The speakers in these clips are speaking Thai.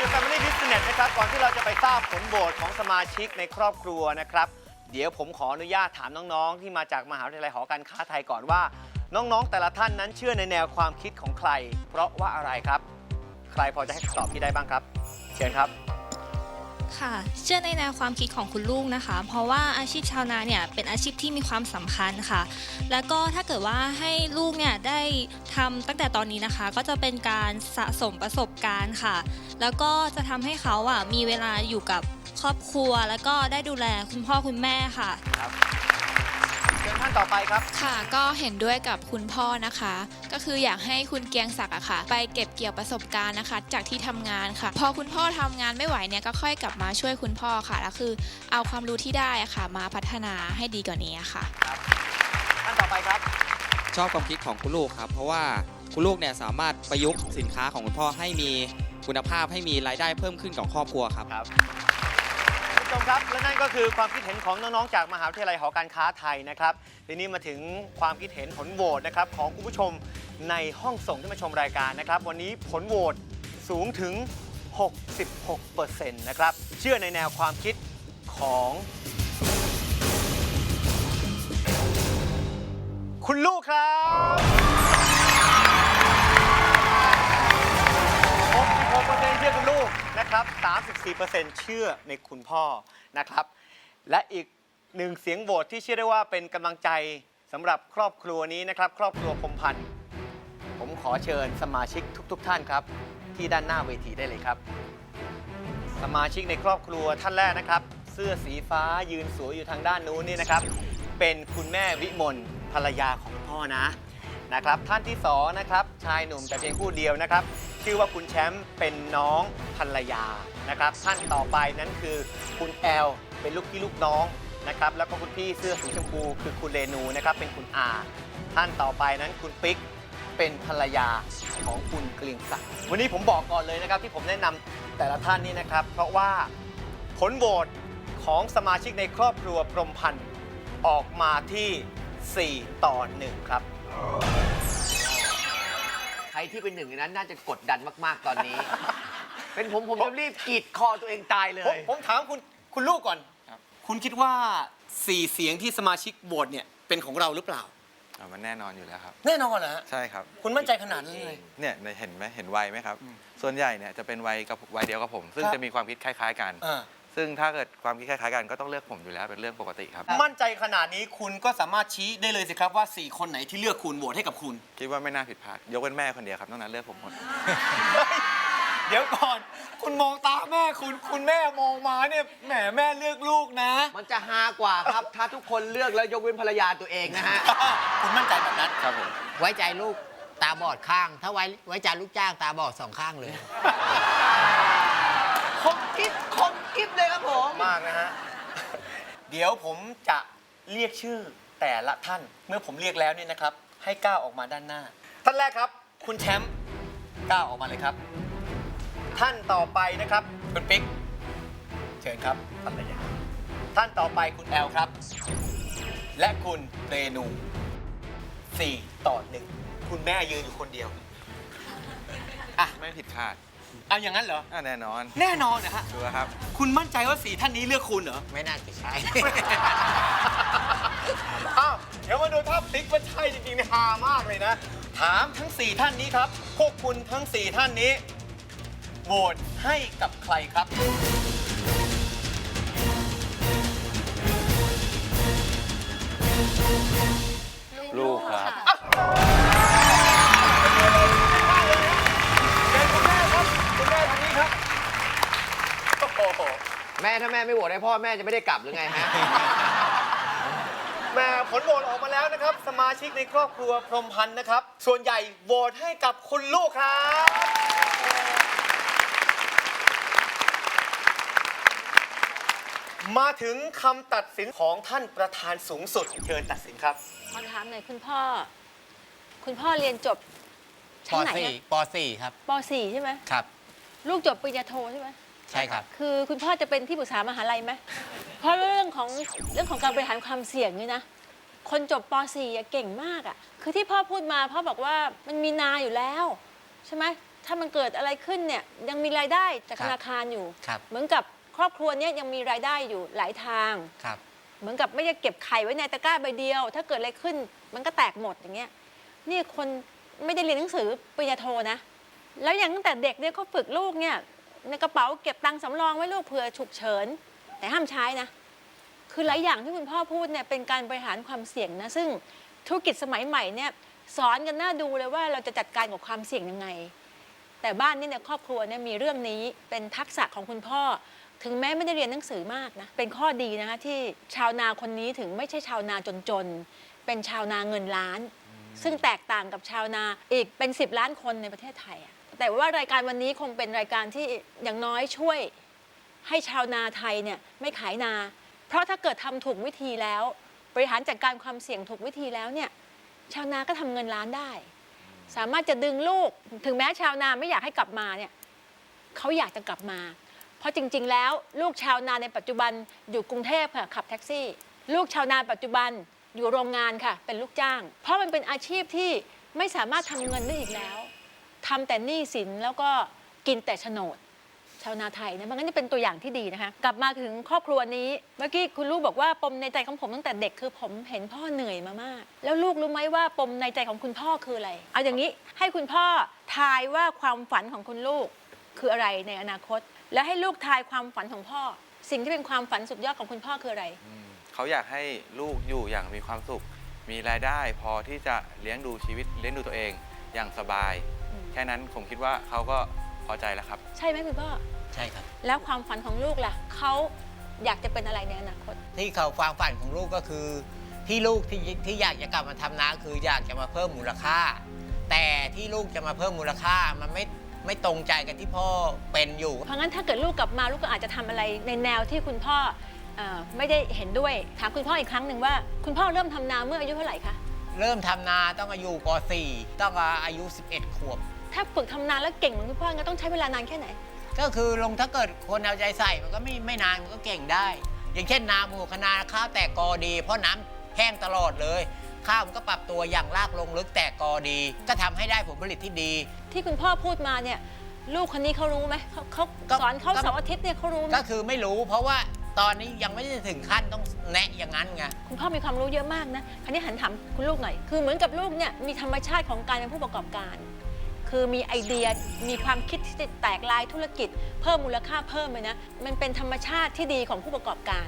ดู Family Business นะครับ ก่อนที่เราจะไปทราบผลโหวตของสมาชิกในครอบครัวนะครับ เดี๋ยวผมขออนุญาตถามน้องๆ ที่มาจากมหาวิทยาลัยหอการค้าไทยก่อนว่า น้องๆ แต่ละท่านนั้นเชื่อในแนวความคิดของใคร เพราะว่าอะไรครับ ใครพอจะให้คำตอบพี่ได้บ้างครับ เชิญครับ ค่ะ เชื่อในแนวความคิดของคุณลูกนะคะ เพราะว่าอาชีพชาวนาเนี่ยเป็นอาชีพที่มีความสำคัญค่ะ แล้วก็ถ้าเกิดว่าให้ลูกเนี่ยได้ทำตั้งแต่ตอนนี้นะคะ ก็จะเป็นการสะสมประสบการณ์ค่ะ แล้วก็จะทำให้เขาอะมีเวลาอยู่กับครอบครัว แล้วก็ได้ดูแลคุณพ่อคุณแม่ค่ะานต่อไปครับ ค่ะก็เห็นด้วยกับคุณพ่อนะคะ ก็คืออยากให้คุณเกรียงศักดิ์อะค่ะ ไปเก็บเกี่ยวประสบการณ์นะคะ จากที่ทำงานค่ะ พอคุณพ่อทำงานไม่ไหวเนี่ยก็ค่อยกลับมาช่วยคุณพ่อค่ะแล้วคือเอาความรู้ที่ได้อะค่ะ มาพัฒนาให้ดีกว่านี้อะค่ะ ท่านต่อไปครับ ชอบความคิดของคุณลูกครับ เพราะว่าคุณลูกเนี่ยสามารถประยุกต์สินค้าของคุณพ่อให้มีคุณภาพให้มีรายได้เพิ่มขึ้นของครอบครัวครับ ครับคุณ ผู้ชมครับ และนั่นก็คือความคิดเห็นของน้องๆจากมหาวิทยาลัยหอการค้าไทยนะครับทีนี้มาถึงความคิดเห็นผลโหวตนะครับของคุณผู้ชมในห้องส่งที่มาชมรายการนะครับ วันนี้ผลโหวตสูงถึง 66%นะครับเชื่อในแนวความคิดของ คุณลูกครับ ลูกนะครับ 34%เชื่อในคุณพ่อนะครับ และอีกหนึ่งเสียงโหวตที่เชื่อได้ว่าเป็นกำลังใจสำหรับครอบครัวนี้นะครับ ครอบครัวพมพันธ์ผมขอเชิญสมาชิกทุกๆท่านครับ ที่ด้านหน้าเวทีได้เลยครับ สมาชิกในครอบครัวท่านแรกนะครับ เสื้อสีฟ้ายืนสวยอยู่ทางด้านนู้นนี่นะครับ เป็นคุณแม่วิมลภรรยาของพ่อนะนะครับ ท่านที่สองนะครับ ชายหนุ่มแต่เพียงผู้เดียวนะครับ ชื่อว่าคุณแชมป์เป็นน้องภรรยานะครับท่านต่อไปนั้นคือคุณแอลเป็นลูกพี่ลูกน้องนะครับแล้วก็คุณพี่เสื้อสีชมพูคือคุณเรนูนะครับเป็นคุณอาท่านต่อไปนั้นคุณปิ๊กเป็นภรรยาของคุณเกรียงศักดิ์วันนี้ผมบอกก่อนเลยนะครับ ที่ผมแนะนำแต่ละท่านนี่นะครับ เพราะว่าผลโหวตของสมาชิกในครอบครัวพรมพันธ์ออกมาที่ 4 ต่อ 1 ครับ รที่เป็นหนึ่งในนั้นน่าจะกดดันมาก ๆ ตอนนี้ เป็นผมผมจะรีบกรีดคอตัวเองตายเลผมย ผมถามคุณคุณลูกก่อนครับคุณคิดว่า4เสียงที่สมาชิกโหวตเนี่ยเป็นของเราหรือเปล่า อ่ามันแน่นอนอยู่แล้วครับ แน่นอนเหรอฮะใช่ครับ คุณมั่นใจขนาดนั้นเลย เนี่ยเห็นไหมเห็นวัยไหมครับ ส่วนใหญ่เนี่ยจะเป็นวัยกับวัยเดียวกับผม ซึ่งครับ จะมีความคิดคล้าย ๆ กัน อ่า ซึ่งถ้าเกิดความคิดคล้ายๆกันก็ต้องเลือกผมอยู่แล้วเป็นเรื่องปกติครับ มั่นใจขนาดนี้คุณก็สามารถชี้ได้เลยสิครับว่า 4 คนไหนที่เลือกคุณโหวตให้กับคุณ คิดว่าไม่น่าผิดพลาดยกเว้นแม่คนเดียวครับนอกนั้นเลือกผมหมด เดี๋ยวก่อน คุณมองตาแม่คุณ คุณแม่มองมาเนี่ยแหมแม่เลือกลูกนะ มันจะฮากว่าครับ ถ้าทุกคนเลือกแล้วยกเว้นภรรยาตัวเองนะฮะ คุณมั่นใจแบบนั้น ครับผม ไว้ใจลูกตาบอดข้าง ถ้าไว้ไว้ใจลูกจ้างตาบอดสองข้างเลย คมกิ๊บคมกิ๊บเลยครับผม มากนะฮะ เดี๋ยวผมจะเรียกชื่อแต่ละท่าน เมื่อผมเรียกแล้วเนี่ยนะครับ ให้ก้าวออกมาด้านหน้า ท่านแรกครับ คุณแชมป์ก้าวออกมาเลยครับ ท่านต่อไปนะครับคุณปิ๊ก เชิญครับภรรยาท่านต่อไปคุณแอลครับ และคุณเรนูสี่ต่อหนึ่งคุณแม่ยืนอยู่คนเดียวไม่ผิดคาด เอาอย่างนั้นเหรอ อ่าแน่นอนแน่นอนนะฮะชัวร์ครับ คุณมั่นใจว่าสี่ท่านนี้เลือกคุณเหรอ ไม่น่าจะใช่ อ้าวเดี๋ยวมาดูถ้าพลิกว่าใช่จริงๆเนี่ยฮามากเลยนะ ถามทั้ง 4 ท่านนี้ครับ พวกคุณทั้ง 4 ท่านนี้ โหวตให้กับใครครับ ลูกครับ ถ้าแม่ไม่โหวตให้พ่อแม่จะไม่ได้กลับหรือไงฮะแม่ผลโหวตออกมาแล้วนะครับ สมาชิกในครอบครัวพรหมพันธ์นะครับ ส่วนใหญ่โหวตให้กับคุณลูกครับ มาถึงคำตัดสินของท่านประธานสูงสุด เชิญตัดสินครับ ขอถามหน่อยคุณพ่อ คุณพ่อเรียนจบปชั้นไหนสี่อะปสี่ครับ ป .4 ใช่ไหมครับ ลูกจบปริญญาโทใช่ไหม ใช่ครับ คือคุณพ่อจะเป็นที่ปรึกษามหาลัยไหมเพราะเรื่องของเรื่องของการบริหารความเสี่ยงนี่นะ คนจบป .4 อะเก่งมากอะ คือที่พ่อพูดมาพ่อบอกว่ามันมีนาอยู่แล้ว ใช่ไหมถ้ามันเกิดอะไรขึ้นเนี่ยยังมีรายได้จากครับธนาคารอยู่ ครับ เหมือนกับครอบครัวเนี้ยยังมีรายได้อยู่หลายทาง ครับ เหมือนกับไม่ได้เก็บไข่ไว้ในตะกร้าใบเดียว ถ้าเกิดอะไรขึ้นมันก็แตกหมดอย่างเงี้ย นี่คนไม่ได้เรียนหนังสือปริญญาโทนะ แล้วอย่างตั้งแต่เด็กเนี่ยเขาฝึกลูกเนี่ย ในกระเป๋าเก็บตังค์สำรองไว้ลูกเผื่อฉุกเฉิน แต่ห้ามใช้นะ คือหลายอย่างที่คุณพ่อพูดเนี่ยเป็นการบริหารความเสี่ยงนะซึ่งธุรกิจสมัยใหม่เนี่ยสอนกันน่าดูเลยว่าเราจะจัดการกับความเสี่ยงยังไง แต่บ้านนี่เนี่ยครอบครัวเนี่ยมีเรื่องนี้เป็นทักษะของคุณพ่อ ถึงแม้ไม่ได้เรียนหนังสือมากนะเป็นข้อดีนะคะที่ชาวนาคนนี้ถึงไม่ใช่ชาวนาจนๆเป็นชาวนาเงินล้าน ซึ่งแตกต่างกับชาวนาอีกเป็น 10 ล้านคนในประเทศไทยอะ แต่ว่ารายการวันนี้คงเป็นรายการที่อย่างน้อยช่วย ให้ชาวนาไทยเนี่ยไม่ขายนา เพราะถ้าเกิดทำถูกวิธีแล้ว บริหารจัดการความเสี่ยงถูกวิธีแล้วเนี่ยชาวนาก็ทำเงินล้านได้ สามารถจะดึงลูกถึงแม้ชาวนาไม่อยากให้กลับมาเนี่ยเขาอยากจะกลับมา เพราะจริงๆ แล้วลูกชาวนาในปัจจุบันอยู่กรุงเทพค่ะขับแท็กซี่ ลูกชาวนาปัจจุบันอยู่โรงงานค่ะ เป็นลูกจ้าง เพราะมันเป็นอาชีพที่ไม่สามารถทำเงินได้อีกแล้ว ทำแต่หนี้สินแล้วก็กินแต่โฉนด ชาวนาไทยนะมันก็นี่เป็นตัวอย่างที่ดีนะคะ กลับมาถึงครอบครัวนี้เมื่อกี้คุณลูกบอกว่าปมในใจของผมตั้งแต่เด็กคือผมเห็นพ่อเหนื่อยมามาก แล้วลูกรู้ไหมว่าปมในใจของคุณพ่อคืออะไร เอาอย่างนี้ให้คุณพ่อทายว่าความฝันของคุณลูกคืออะไรในอนาคต และให้ลูกทายความฝันของพ่อ สิ่งที่เป็นความฝันสุดยอดของคุณพ่อคืออะไรเขาอยากให้ลูกอยู่อย่างมีความสุข มีรายได้พอที่จะเลี้ยงดูชีวิตเลี้ยงดูตัวเองอย่างสบาย ค่นั้นผมคิดว่าเขาก็พอใจแล้วครับ ใช่ไหมคุณพ่อ ใช่ครับ แล้วความฝันของลูกล่ะเขาอยากจะเป็นอะไรในอนาคต ที่เขาความฝันของลูกก็คือ ที่ลูกที่ที่อยากจะกลับมาทำนาคืออยากจะมาเพิ่มมูลค่า แต่ที่ลูกจะมาเพิ่มมูลค่ามันไม่ไม่ตรงใจกันที่พ่อเป็นอยู่ เพราะงั้นถ้าเกิดลูกกลับมาลูกก็อาจจะทำอะไรในแนวที่คุณพ่อเออไม่ได้เห็นด้วย ถามคุณพ่ออีกครั้งหนึ่งว่า คุณพ่อเริ่มทำนาเมื่ออายุเท่าไหร่คะ เริ่มทำนาต้องอายุป .4 ต้องอายุ 11 ขวบ ถ้าฝึกทำนาแล้วเก่งเหมือนคุณพ่องั้นต้องใช้เวลานานแค่ไหน ก็คือลงถ้าเกิดคนเอาใจใส่มันก็ไม่ไม่นานมันก็เก่งได้ อย่างเช่นนาหมูคนาข้าวแตกกอดี เพราะน้ำแห้งตลอดเลย ข้าวมันก็ปรับตัวอย่างรากลงลึกแตกกอดี ก็ทำให้ได้ผลผลิตที่ดี ที่คุณพ่อพูดมาเนี่ย ลูกคนนี้เขารู้ไหมเขาเขาก็สอนเขาก็ เสาร์อาทิตย์เนี่ยเขารู้ไหมก็คือไม่รู้ เพราะว่าตอนนี้ยังไม่ได้ถึงขั้นต้องแนะอย่างนั้นไง คุณพ่อมีความรู้เยอะมากนะคราวนี้หันถามคุณลูกหน่อยคือเหมือนกับลูกเนี่ยมีธรรมชาติของการเป็นผู้ประกอบการ คือมีไอเดียมีความคิดที่จะแตกลายธุรกิจ เพิ่มมูลค่าเพิ่มไปนะ มันเป็นธรรมชาติที่ดีของผู้ประกอบการ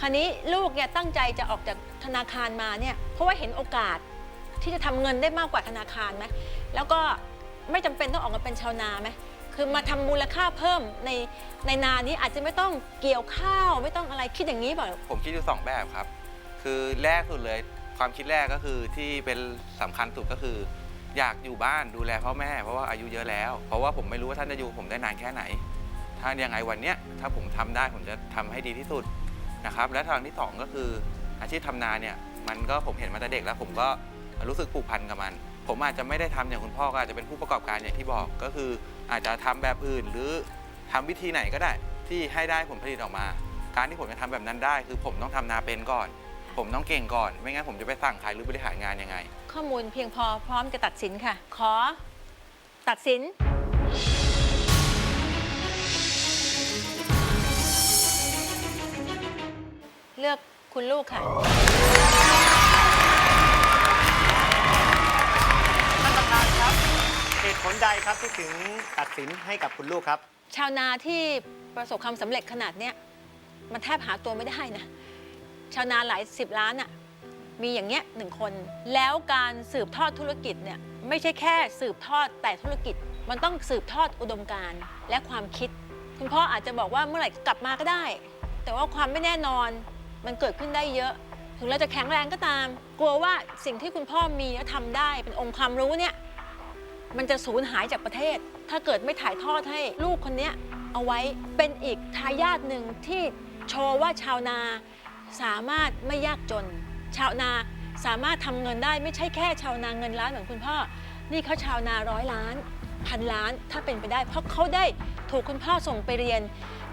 คราวนี้ลูกเนี่ยตั้งใจจะออกจากธนาคารมาเนี่ยเพราะว่าเห็นโอกาสที่จะทำเงินได้มากกว่าธนาคารไหมแล้วก็ไม่จำเป็นต้องออกมาเป็นชาวนาไหมคือมาทำมูลค่าเพิ่มในในนานี้อาจจะไม่ต้องเกี่ยวข้าวไม่ต้องอะไรคิดอย่างนี้เปล่าผมคิดอยู่สองแบบครับ คือแรกสุดเลยความคิดแรกก็คือที่เป็นสำคัญสุดก็คือ อยากอยู่บ้านดูแลพ่อแม่ เพราะว่าอายุเยอะแล้ว เพราะว่าผมไม่รู้ว่าท่านจะอยู่ผมได้นานแค่ไหน ถ้ายังไงวันเนี้ยถ้าผมทำได้ผมจะทำให้ดีที่สุดนะครับ และทางที่สองก็คืออาชีพทำนาเนี่ยมันก็ผมเห็นมาแต่เด็กแล้วผมก็รู้สึกผูกพันกับมัน ผมอาจจะไม่ได้ทำอย่างคุณพ่อก็อาจจะเป็นผู้ประกอบการอย่างที่บอกก็คืออาจจะทำแบบอื่นหรือทำวิธีไหนก็ได้ที่ให้ได้ผลผลิตออกมา การที่ผมจะทำแบบนั้นได้ คือผมต้องทำนาเป็นก่อน ผมต้องเก่งก่อน ไม่งั้นผมจะไปสั่งใครหรือบริหารงานยังไง ข้อมูลเพียงพอพร้อมจะตัดสินค่ะ ขอ ตัดสิน เลือกคุณลูกค่ะ ท่านประธานครับ เหตุผลใดครับที่ถึงตัดสินให้กับคุณลูกครับ ชาวนาที่ประสบความสำเร็จขนาดเนี้ยมันแทบหาตัวไม่ได้นะ ชาวนาหลายสิบล้านอะ่ะมีอย่างเงี้ยหนึ่งคน แล้วการสืบทอดธุรกิจเนี่ยไม่ใช่แค่สืบทอดแต่ธุรกิจ มันต้องสืบทอดอุดมการณ์และความคิด คุณพ่ออาจจะบอกว่าเมื่อไหร่กลับมาก็ได้ แต่ว่าความไม่แน่นอนมันเกิดขึ้นได้เยอะ ถึงเราจะแข็งแรงก็ตาม กลัวว่าสิ่งที่คุณพ่อมีและทำได้เป็นองค์ความรู้เนี่ยมันจะสูญหายจากประเทศ ถ้าเกิดไม่ถ่ายทอดให้ลูกคนนี้เอาไว้เป็นอีกทายาทหนึ่งที่โชว์ว่าชาวนา สามารถไม่ยากจน ชาวนาสามารถทำเงินได้ไม่ใช่แค่ชาวนาเงินล้านเหมือนคุณพ่อ นี่เขาชาวนาร้อยล้าน พันล้านถ้าเป็นไปได้ เพราะเขาได้ถูกคุณพ่อส่งไปเรียน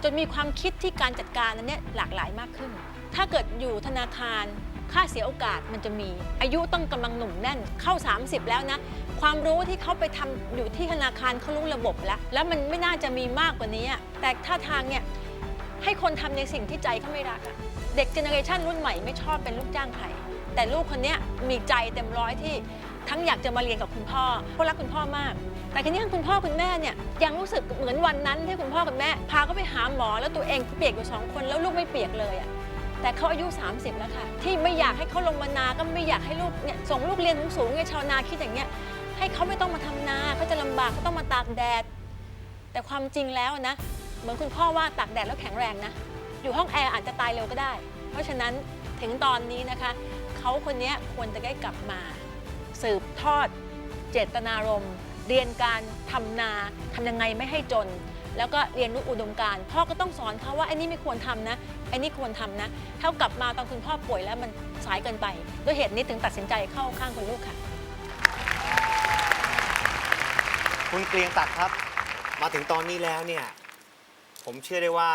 จนมีความคิดที่การจัดการนั้นเนี่ยหลากหลายมากขึ้น ถ้าเกิดอยู่ธนาคารค่าเสียโอกาสมันจะมี อายุต้องกำลังหนุ่มแน่นเข้า 30 แล้วนะ ความรู้ที่เขาไปทำอยู่ที่ธนาคารเขารู้ระบบแล้ว แล้วมันไม่น่าจะมีมากกว่านี้แต่ท่าทางเนี่ยให้คนทำในสิ่งที่ใจเขาไม่รักอะ เด็กเจเนอเรชันรุ่นใหม่ไม่ชอบเป็นลูกจ้างใครแต่ลูกคนนี้มีใจเต็มร้อยที่ทั้งอยากจะมาเรียนกับคุณพ่อเพราะรักคุณพ่อมาก แต่ทีนี้คุณพ่อคุณแม่เนี่ยยังรู้สึกเหมือนวันนั้นที่คุณพ่อคุณแม่ พาเขาไปหาหมอแล้วตัวเองเปียกอยู่สองคนแล้วลูกไม่เปียกเลยอะแต่เขาอายุ 30 แล้วค่ะ ที่ไม่อยากให้เขาลงมานาก็ไม่อยากให้ลูกเนี่ยส่งลูกเรียนสูงๆไงชาวนาคิดอย่างเงี้ยให้เขาไม่ต้องมาทำนาเขาจะลำบากเขาต้องมาตากแดด แต่ความจริงแล้วนะ เหมือนคุณพ่อว่าตากแดดแล้วแข็งแรงนะ อยู่ห้องแอร์อาจจะตายเร็วก็ได้ เพราะฉะนั้นถึงตอนนี้นะคะ เขาคนนี้ควรจะได้กลับมา สืบทอดเจตนารมณ์ เรียนการทำนาทำยังไงไม่ให้จน แล้วก็เรียนรู้อุดมการพ่อก็ต้องสอนเขาว่าไอ้นี่ไม่ควรทำนะไอ้นี่ควรทำนะเท่ากลับมาตอนคุณพ่อป่วยแล้วมันสายเกินไป ด้วยเหตุนี้ถึงตัดสินใจเข้าข้างคุณลูกค่ะ คุณเกรียงศักดิ์ครับ มาถึงตอนนี้แล้วเนี่ย ผมเชื่อได้ว่า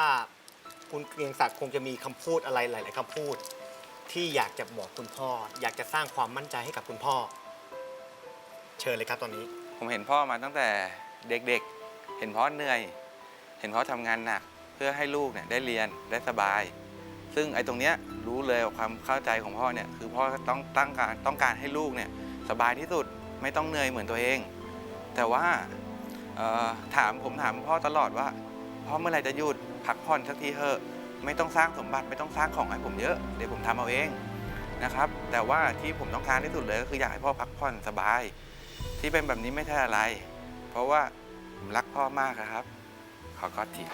คุณเกรียงศักดิ์คงจะมีคำพูดอะไรหลาย ๆคำพูด ที่อยากจะบอกคุณพ่อ อยากจะสร้างความมั่นใจให้กับคุณพ่อ เชิญเลยครับตอนนี้ ผมเห็นพ่อมาตั้งแต่เด็กๆ เห็นพ่อเหนื่อย เห็นพ่อทำงานหนัก เพื่อให้ลูกเนี่ยได้เรียนได้สบาย ซึ่งไอ้ตรงเนี้ยรู้เลยว่าความเข้าใจของพ่อเนี่ยคือพ่อต้องตั้งการต้องการให้ลูกเนี่ยสบายที่สุดไม่ต้องเหนื่อยเหมือนตัวเอง แต่ว่าเอ่อถามผมถามพ่อตลอดว่าพ่อเมื่อไหร่จะหยุด พักผ่อนสักทีเถอะไม่ต้องสร้างสมบัติไม่ต้องสร้างของให้ผมเยอะเดี๋ยวผมทำเอาเองนะครับแต่ว่าที่ผมต้องการที่สุดเลยก็คืออยากให้พ่อพักผ่อนสบาย ที่เป็นแบบนี้ไม่ใช่อะไร เพราะว่าผมรักพ่อมากนะครับ ขอกอดที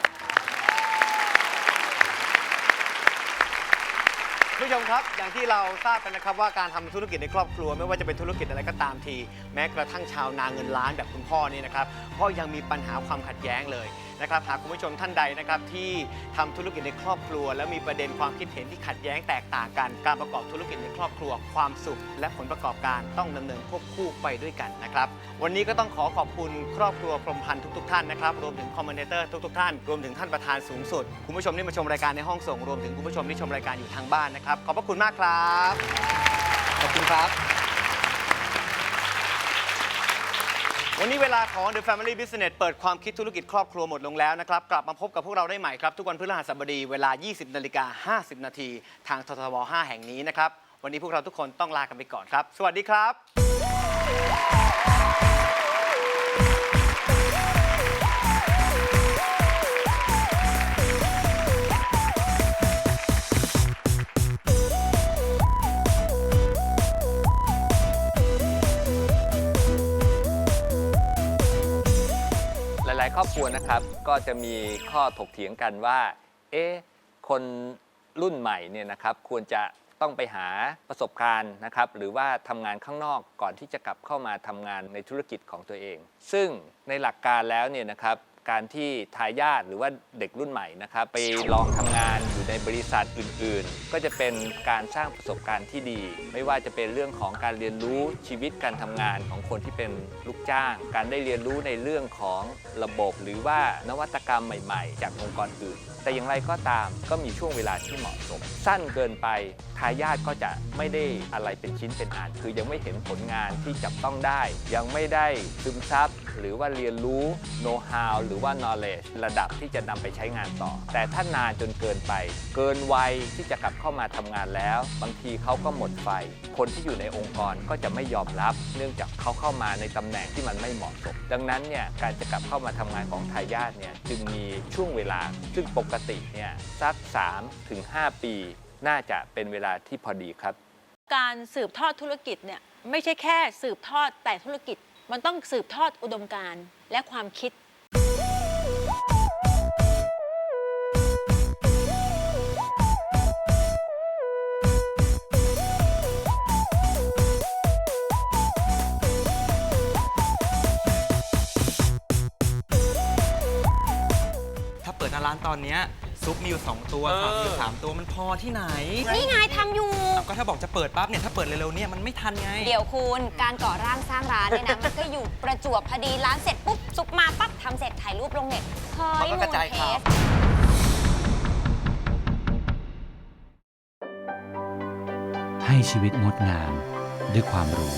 ผู้ชมครับอย่างที่เราทราบกันนะครับว่าการทำธุรกิจในครอบครัว ไม่ว่าจะเป็นธุรกิจอะไรก็ตามที แม้กระทั่งชาวนาเงินล้านแบบคุณพ่อนี่นะครับก็ยังมีปัญหาความขัดแย้งเลย นะครับหากคุณผู้ชมท่านใดนะครับที่ทำธุรกิจในครอบครัว แล้วมีประเด็นความคิดเห็นที่ขัดแย้งแตกต่างกัน การประกอบธุรกิจในครอบครัว ความสุข และผลประกอบการต้องดำเนินควบคู่ไปด้วยกันนะครับ วันนี้ก็ต้องขอขอบคุณครอบครัวพรมพันธ์ทุกๆท่านนะครับรวมถึงคอมเมนเตอร์ทุกๆท่านรวมถึงท่านประธานสูงสุดคุณผู้ชมที่มาชมรายการในห้องส่งรวมถึงคุณผู้ชมที่ชมรายการอยู่ทางบ้านนะครับขอบพระคุณมากครับขอบคุณครับ วันนี้เวลาของ The Family Business เปิดความคิดธุรกิจครอบครัวหมดลงแล้วนะครับ กลับมาพบกับพวกเราได้ใหม่ครับ ทุกวันพฤหัสบดีเวลา 20นาฬิกา50 นาทีทางททบ 5 แห่งนี้นะครับ วันนี้พวกเราทุกคนต้องลากันไปก่อนครับ สวัสดีครับ วนะครับ ก็จะมีข้อถกเถียงกันว่า เอ๊ะ คนรุ่นใหม่เนี่ยนะครับควรจะต้องไปหาประสบการณ์นะครับ หรือว่าทำงานข้างนอกก่อนที่จะกลับเข้ามาทำงานในธุรกิจของตัวเอง ซึ่งในหลักการแล้วเนี่ยนะครับ การที่ทายาทหรือว่าเด็กรุ่นใหม่นะครับไปลองทำงานอยู่ในบริษัทอื่น ๆ ก็จะเป็นการสร้างประสบการณ์ที่ดี ไม่ว่าจะเป็นเรื่องของการเรียนรู้ชีวิตการทำงานของคนที่เป็นลูกจ้าง การได้เรียนรู้ในเรื่องของระบบ หรือว่านวัตกรรมใหม่ ๆ จากองค์กรอื่น แต่อย่างไรก็ตามก็มีช่วงเวลาที่เหมาะสม สั้นเกินไปทายาทก็จะไม่ได้อะไรเป็นชิ้นเป็นอันคือยังไม่เห็นผลงานที่จับต้องได้ ยังไม่ได้ซึมซับหรือว่าเรียนรู้ know how หรือว่า knowledge ระดับที่จะนำไปใช้งานต่อ แต่ถ้านานจนเกินไป เกินวัยที่จะกลับเข้ามาทำงานแล้ว บางทีเขาก็หมดไฟ คนที่อยู่ในองค์กรก็จะไม่ยอมรับ เนื่องจากเขาเข้ามาในตำแหน่งที่มันไม่เหมาะสม ดังนั้นเนี่ยการจะกลับเข้ามาทำงานของทายาทเนี่ยจึงมีช่วงเวลา ซึ่งปกติเนี่ยสัก3ถึง5ปี น่าจะเป็นเวลาที่พอดีครับ การสืบทอดธุรกิจเนี่ยไม่ใช่แค่สืบทอดแต่ธุรกิจ มันต้องสืบทอดอุดมการณ์และความคิด อนเนี้ยซุปมีอยู่ 2 ตัวผักมีอยู่สามตัวมันพอที่ไหนนี่ไงทำอยู่เอาก็ถ้าบอกจะเปิดปั๊บเนี่ยถ้าเปิดเร็วๆเนี่ยมันไม่ทันไง เดี๋ยวคุณการก่อร่างสร้างร้านเนี่ยนะ มันก็อยู่ประจวบพอดีร้านเสร็จปุ๊บซุปมาปั๊บทำเสร็จถ่ายรูปลงเน็ตเฮ้ยมันก็กระจายข่าวมูลเทสให้ให้ชีวิตงดงามด้วยความรู้